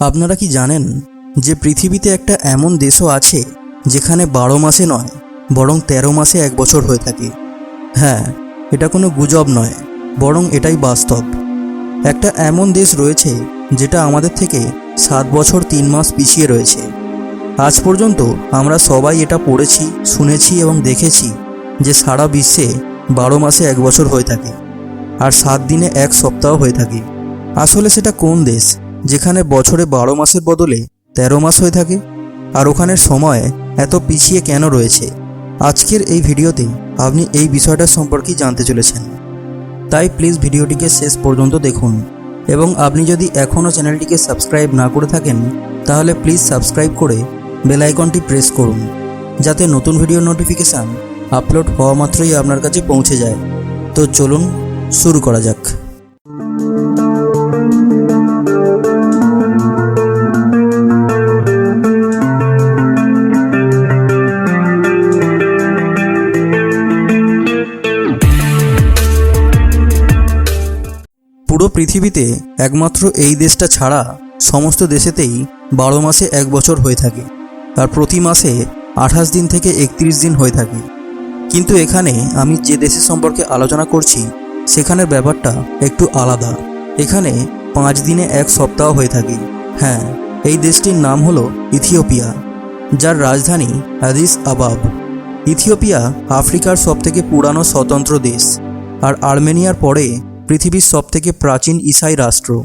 আপনারা কি জানেন যে পৃথিবীতে একটা এমন দেশও আছে যেখানে বারো মাসে নয়, বরং তেরো মাসে এক বছর হয়ে থাকে? হ্যাঁ এটা কোনো গুজব নয়, বরং এটাই বাস্তব। একটা এমন দেশ রয়েছে যেটা আমাদের থেকে সাত বছর তিন মাস পিছিয়ে রয়েছে। আজ পর্যন্ত আমরা সবাই এটা পড়েছি, শুনেছি এবং দেখেছি যে সারা বিশ্বে বারো মাসে এক বছর হয়ে থাকে, আর সাত দিনে এক সপ্তাহ হয়ে থাকে। আসলে সেটা কোন দেশ? যেখানে বছরে বারো মাসের বদলে তেরো মাস হয়ে থাকে, আর ওখানের সময় এত পিছিয়ে কেন রয়েছে? আজকের এই ভিডিওতে আপনি এই বিষয়টা সম্পর্কে জানতে চলেছেন। তাই প্লিজ ভিডিওটিকে শেষ পর্যন্ত দেখুন এবং আপনি যদি এখনও চ্যানেলটিকে সাবস্ক্রাইব না করে থাকেন, তাহলে প্লিজ সাবস্ক্রাইব করে বেল আইকনটি প্রেস করুন, যাতে নতুন ভিডিও নোটিফিকেশান আপলোড হওয়া মাত্রই আপনার কাছে পৌঁছে যায়। তো চলুন শুরু করা যাক। পুরো পৃথিবীতে একমাত্র এই দেশটা ছাড়া সমস্ত দেশেতেই বারো মাসে এক বছর হয়ে থাকে আর প্রতি মাসে আঠাশ দিন থেকে একত্রিশ দিন হয়ে থাকে। কিন্তু এখানে আমি যে দেশের সম্পর্কে আলোচনা করছি, সেখানের ব্যাপারটা একটু আলাদা। এখানে পাঁচ দিনে এক সপ্তাহ হয়ে থাকে। হ্যাঁ এই দেশটির নাম হলো ইথিওপিয়া, যার রাজধানী অ্যাদিস আবাব। ইথিওপিয়া আফ্রিকার সবথেকে পুরানো স্বতন্ত্র দেশ, আর আর্মেনিয়ার পরে পৃথিবীর সবথেকে প্রাচীন ইসাই রাষ্ট্র।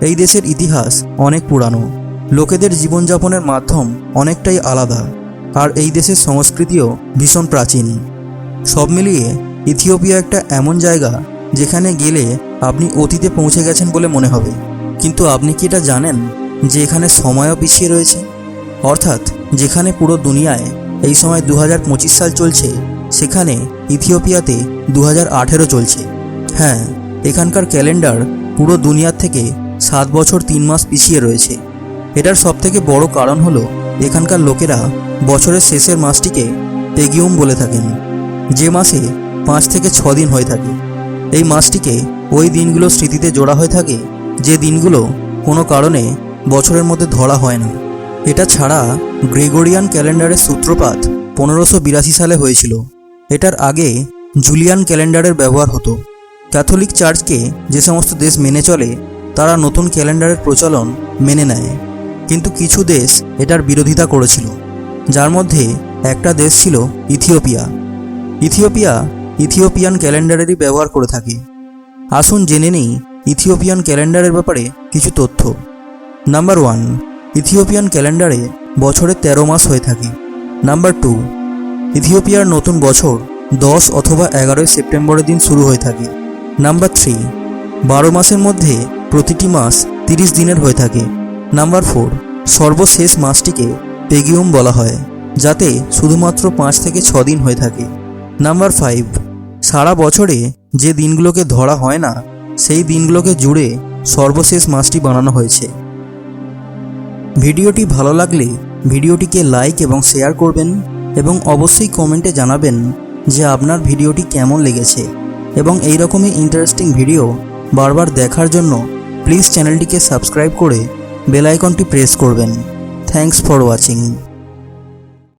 এই দেশের ইতিহাস অনেক পুরানো। লোকেদের জীবনযাপনের মাধ্যম অনেকটাই আলাদা। আর এই দেশের সংস্কৃতিও ভীষণ প্রাচীন। সব মিলিয়ে ইথিওপিয়া একটা এমন জায়গা যেখানে গেলে আপনি অতীতে পৌঁছে গেছেন বলে মনে হবে। কিন্তু আপনি কি এটা জানেন যে এখানে সময়ও পিছিয়ে রয়েছে? অর্থাৎ যেখানে পুরো দুনিয়ায় এই সময় দু হাজার পঁচিশ সাল চলছে, সেখানে ইথিওপিয়াতে দু হাজার আঠেরো চলছে। হ্যাঁ এখানকার ক্যালেন্ডার পুরো দুনিয়ার থেকে সাত বছর তিন মাস পিছিয়ে রয়েছে। এটার সবথেকে বড় কারণ হলো এখানকার লোকেরা বছরের শেষের মাসটিকে পেগিউম বলে থাকেন। যে মাসে পাঁচ থেকে ছ দিন হয়ে থাকে। এই মাসটিকে ওই দিনগুলো স্মৃতিতে জোড়া হয়ে থাকে, যে দিনগুলো কোনো কারণে বছরের মধ্যে ধরা হয় না। এটা ছাড়া গ্রেগরিয়ান ক্যালেন্ডারের সূত্রপাত পনেরোশো বিরাশি সালে হয়েছিল। এটার আগে জুলিয়ান ক্যালেন্ডারের ব্যবহার হতো। ক্যাথলিক চার্চকে যে সমস্ত দেশ মেনে চলে, তারা নতুন ক্যালেন্ডারের প্রচলন মেনে নেয়। কিন্তু কিছু দেশ এটার বিরোধিতা করেছিল, যার মধ্যে একটা দেশ ছিল ইথিওপিয়া। ইথিওপিয়া ইথিওপিয়ান ক্যালেন্ডারেরই ব্যবহার করে থাকে। আসুন জেনে নেই ইথিওপিয়ান ক্যালেন্ডারের ব্যাপারে কিছু তথ্য। নাম্বার ওয়ান, ইথিওপিয়ান ক্যালেন্ডারে বছরে ১৩ মাস হয়ে থাকে। নাম্বার টু, ইথিওপিয়ার নতুন বছর দশ অথবা এগারোই সেপ্টেম্বরের দিন শুরু হয়ে থাকে। নাম্বার থ্রি বারো মাসের মধ্যে প্রতিটি মাস তিরিশ দিনের হয়ে থাকে। নাম্বার ফোর সর্বশেষ মাসটিকে পেগিউম বলা হয়, যাতে শুধুমাত্র পাঁচ থেকে ছ দিন হয়ে থাকে। নাম্বার ফাইভ সারা বছরে যে দিনগুলোকে ধরা হয় না, সেই দিনগুলোকে জুড়ে সর্বশেষ মাসটি বানানো হয়েছে। ভিডিওটি ভালো লাগলে ভিডিওটিকে লাইক এবং শেয়ার করবেন এবং অবশ্যই কমেন্টে জানাবেন যে আপনার ভিডিওটি কেমন লেগেছে। এবং এই রকমই ইন্টারেস্টিং ভিডিও বারবার দেখার জন্য প্লিজ চ্যানেলটিকে সাবস্ক্রাইব করে বেল আইকনটি প্রেস করবেন। Thanks for watching